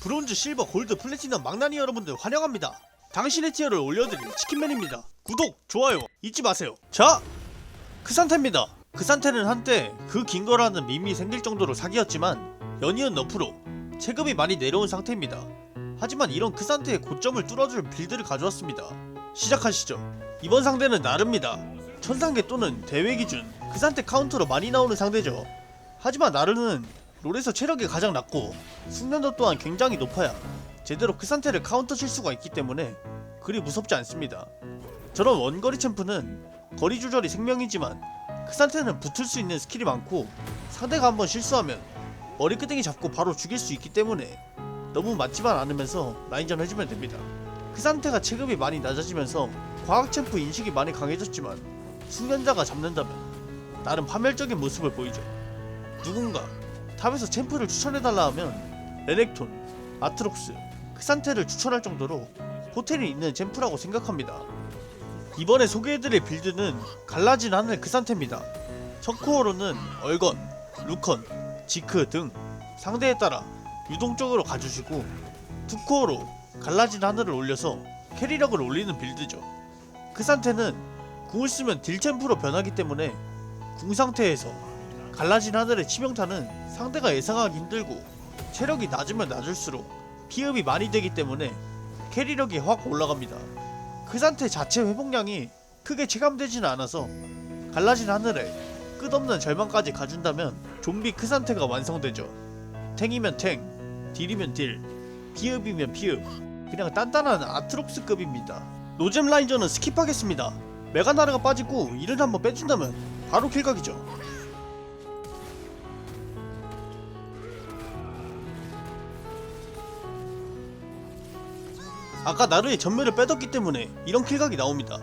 브론즈, 실버, 골드, 플래티넘, 망나니 여러분들 환영합니다. 당신의 티어를 올려드릴 치킨맨입니다. 구독, 좋아요 잊지 마세요. 자, 크산테입니다. 크산테는 한때 그 긴 거라는 밈이 생길 정도로 사기였지만 연이은 너프로 체급이 많이 내려온 상태입니다. 하지만 이런 크산테의 고점을 뚫어줄 빌드를 가져왔습니다. 시작하시죠. 이번 상대는 나르입니다. 천상계 또는 대회 기준 크산테 카운터로 많이 나오는 상대죠. 하지만 나르는 롤에서 체력이 가장 낮고 숙련도 또한 굉장히 높아야 제대로 크산테를 카운터 칠 수가 있기 때문에 그리 무섭지 않습니다. 저런 원거리 챔프는 거리 조절이 생명이지만 크산테는 붙을 수 있는 스킬이 많고 상대가 한번 실수하면 머리끄댕이 잡고 바로 죽일 수 있기 때문에 너무 맞지만 않으면서 라인전 해주면 됩니다. 크산테가 체급이 많이 낮아지면서 과학 챔프 인식이 많이 강해졌지만 숙련자가 잡는다면 나름 파멸적인 모습을 보이죠. 누군가 탑에서 챔프를 추천해달라 하면 레넥톤, 아트록스, 크산테를 추천할 정도로 호텔이 있는 챔프라고 생각합니다. 이번에 소개해드릴 빌드는 갈라진 하늘 크산테입니다. 첫 코어로는 얼건, 루컨, 지크 등 상대에 따라 유동적으로 가주시고 두 코어로 갈라진 하늘을 올려서 캐리력을 올리는 빌드죠. 크산테는 궁을 쓰면 딜 챔프로 변하기 때문에 궁 상태에서 갈라진 하늘의 치명타는 상대가 예상하기 힘들고 체력이 낮으면 낮을수록 피흡이 많이 되기 때문에 캐리력이 확 올라갑니다. 그 상태 자체 회복량이 크게 체감되지는 않아서 갈라진 하늘에 끝없는 절망까지 가준다면 좀비 그 크산테가 완성되죠. 탱이면 탱, 딜이면 딜, 피흡이면 피흡. 그냥 단단한 아트록스급입니다. 노잼 라인전은 스킵하겠습니다. 메가나르가 빠지고 이를 한번 빼준다면 바로 킬각이죠. 아까 나르의 전멸을 빼뒀기 때문에 이런 킬각이 나옵니다.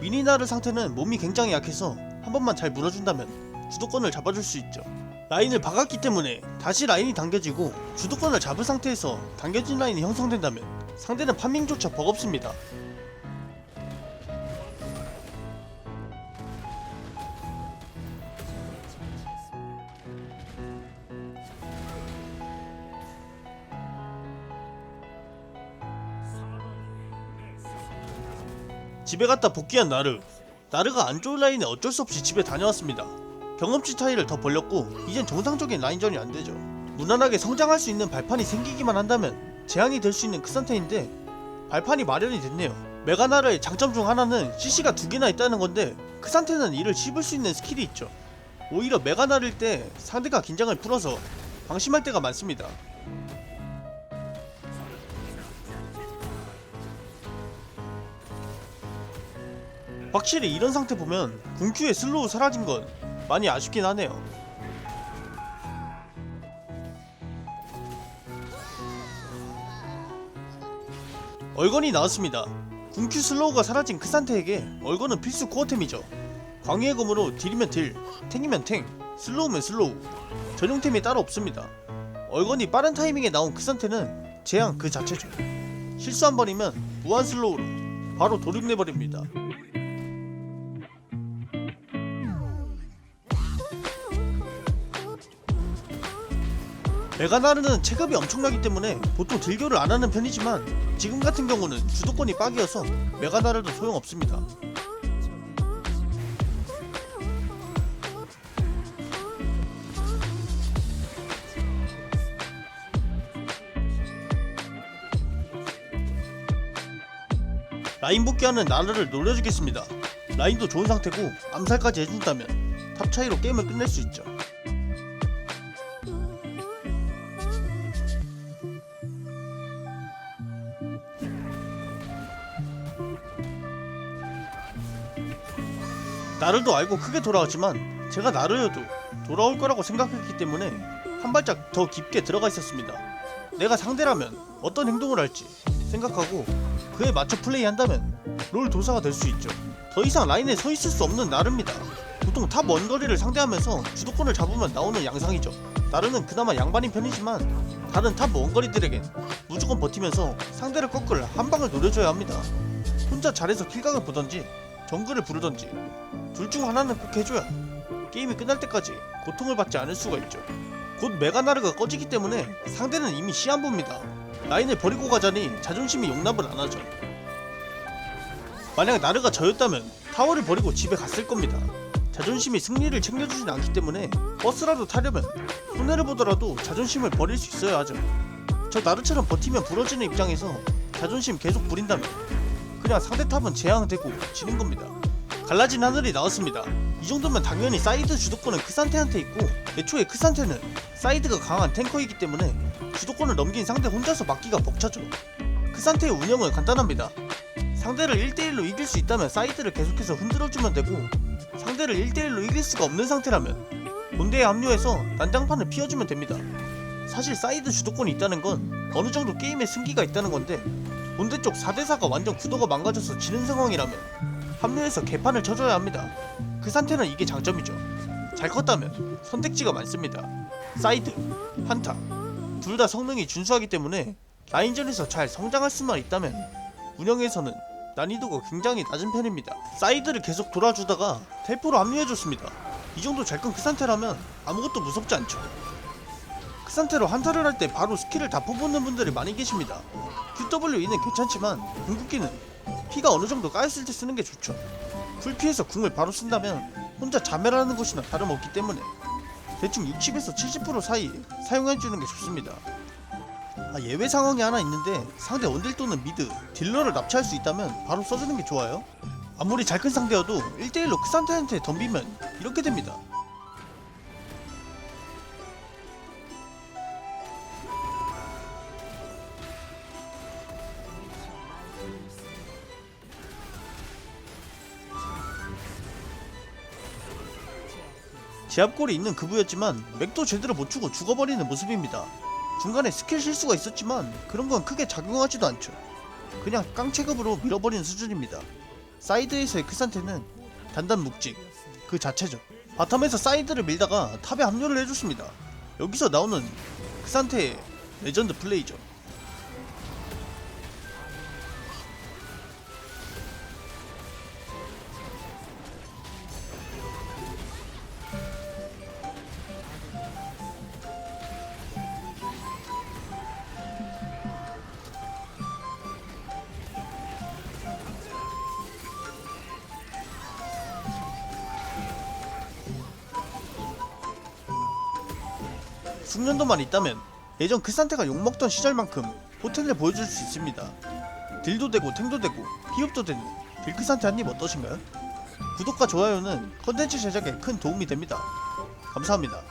미니나르 상태는 몸이 굉장히 약해서 한 번만 잘 물어준다면 주도권을 잡아줄 수 있죠. 라인을 박았기 때문에 다시 라인이 당겨지고 주도권을 잡은 상태에서 당겨진 라인이 형성된다면 상대는 판밍조차 버겁습니다. 집에 갔다 복귀한 나르. 나르가 안 좋은 라인에 어쩔 수 없이 집에 다녀왔습니다. 경험치 차이를 더 벌렸고 이젠 정상적인 라인전이 안 되죠. 무난하게 성장할 수 있는 발판이 생기기만 한다면 재앙이 될 수 있는 크산테인데 발판이 마련이 됐네요. 메가나르의 장점 중 하나는 CC가 두 개나 있다는 건데 크산테는 이를 씹을 수 있는 스킬이 있죠. 오히려 메가나르일 때 상대가 긴장을 풀어서 방심할 때가 많습니다. 확실히 이런 상태 보면 궁큐의 슬로우 사라진 건 많이 아쉽긴 하네요. 얼건이 나왔습니다. 궁큐 슬로우가 사라진 크산테에게 얼건은 필수 코어템이죠. 광해의 검으로 딜이면 딜, 탱이면 탱, 슬로우면 슬로우. 전용템이 따로 없습니다. 얼건이 빠른 타이밍에 나온 크산테는 재앙 그 자체죠. 실수 한 번이면 무한 슬로우로 바로 도륙내버립니다. 메가나르는 체급이 엄청나기 때문에 보통 딜교를 안 하는 편이지만 지금 같은 경우는 주도권이 빡이어서 메가나르도 소용없습니다. 라인 복귀하는 나르를 노려주겠습니다. 라인도 좋은 상태고 암살까지 해준다면 탑 차이로 게임을 끝낼 수 있죠. 나르도 알고 크게 돌아왔지만 제가 나르여도 돌아올 거라고 생각했기 때문에 한 발짝 더 깊게 들어가 있었습니다. 내가 상대라면 어떤 행동을 할지 생각하고 그에 맞춰 플레이한다면 롤 도사가 될 수 있죠. 더 이상 라인에 서 있을 수 없는 나르입니다. 보통 탑 원거리를 상대하면서 주도권을 잡으면 나오는 양상이죠. 나르는 그나마 양반인 편이지만 다른 탑 원거리들에겐 무조건 버티면서 상대를 꺾을 한 방을 노려줘야 합니다. 혼자 잘해서 킬각을 보던지 정글을 부르던지 둘 중 하나는 꼭 해줘야 게임이 끝날 때까지 고통을 받지 않을 수가 있죠. 곧 메가나르가 꺼지기 때문에 상대는 이미 시한부입니다. 라인을 버리고 가자니 자존심이 용납을 안 하죠. 만약 나르가 저였다면 타워를 버리고 집에 갔을 겁니다. 자존심이 승리를 챙겨주진 않기 때문에 버스라도 타려면 손해를 보더라도 자존심을 버릴 수 있어야 하죠. 저 나르처럼 버티면 부러지는 입장에서 자존심 계속 부린다면 그냥 상대 탑은 재앙되고 지는 겁니다. 갈라진 하늘이 나왔습니다. 이 정도면 당연히 사이드 주도권은 크산테한테 있고 애초에 크산테는 사이드가 강한 탱커이기 때문에 주도권을 넘긴 상대 혼자서 막기가 벅차죠. 크산테의 운영은 간단합니다. 상대를 1대1로 이길 수 있다면 사이드를 계속해서 흔들어주면 되고 상대를 1대1로 이길 수가 없는 상태라면 본대에 합류해서 난장판을 피워주면 됩니다. 사실 사이드 주도권이 있다는 건 어느 정도 게임에 승기가 있다는 건데 본대 쪽 4대4가 완전 구도가 망가져서 지는 상황이라면 합류해서 개판을 쳐줘야 합니다. 그 상태는 이게 장점이죠. 잘 컸다면 선택지가 많습니다. 사이드, 한타 둘 다 성능이 준수하기 때문에 라인전에서 잘 성장할 수만 있다면 운영에서는 난이도가 굉장히 낮은 편입니다. 사이드를 계속 돌아주다가 텔포로 합류해줬습니다. 이 정도 잘큰그 상태라면 아무것도 무섭지 않죠. 그 상태로 한타를 할 때 바로 스킬을 다 퍼붓는 분들이 많이 계십니다. QWE는 괜찮지만 궁극기는 피가 어느 정도 까였을 때 쓰는 게 좋죠. 풀피해서 궁을 바로 쓴다면 혼자 자멸하는 것이나 다름없기 때문에 대충 60에서 70% 사이 사용해주는 게 좋습니다. 아, 예외 상황이 하나 있는데 상대 원딜 또는 미드, 딜러를 납치할 수 있다면 바로 써주는 게 좋아요. 아무리 잘 큰 상대여도 1대1로 그 상태한테 덤비면 이렇게 됩니다. 제압골이 있는 그부였지만 맥도 제대로 못 주고 죽어버리는 모습입니다. 중간에 스킬 실수가 있었지만 그런 건 크게 작용하지도 않죠. 그냥 깡체급으로 밀어버리는 수준입니다. 사이드에서의 그 상태는 단단 묵직 그 자체죠. 바텀에서 사이드를 밀다가 탑에 합류를 해줬습니다. 여기서 나오는 그 상태의 레전드 플레이죠. 숙련도만 있다면 예전 그 상태가 욕먹던 시절만큼 포텐을 보여줄 수 있습니다. 딜도 되고 탱도 되고 피업도 되는 딜크 상태 한입 어떠신가요? 구독과 좋아요는 컨텐츠 제작에 큰 도움이 됩니다. 감사합니다.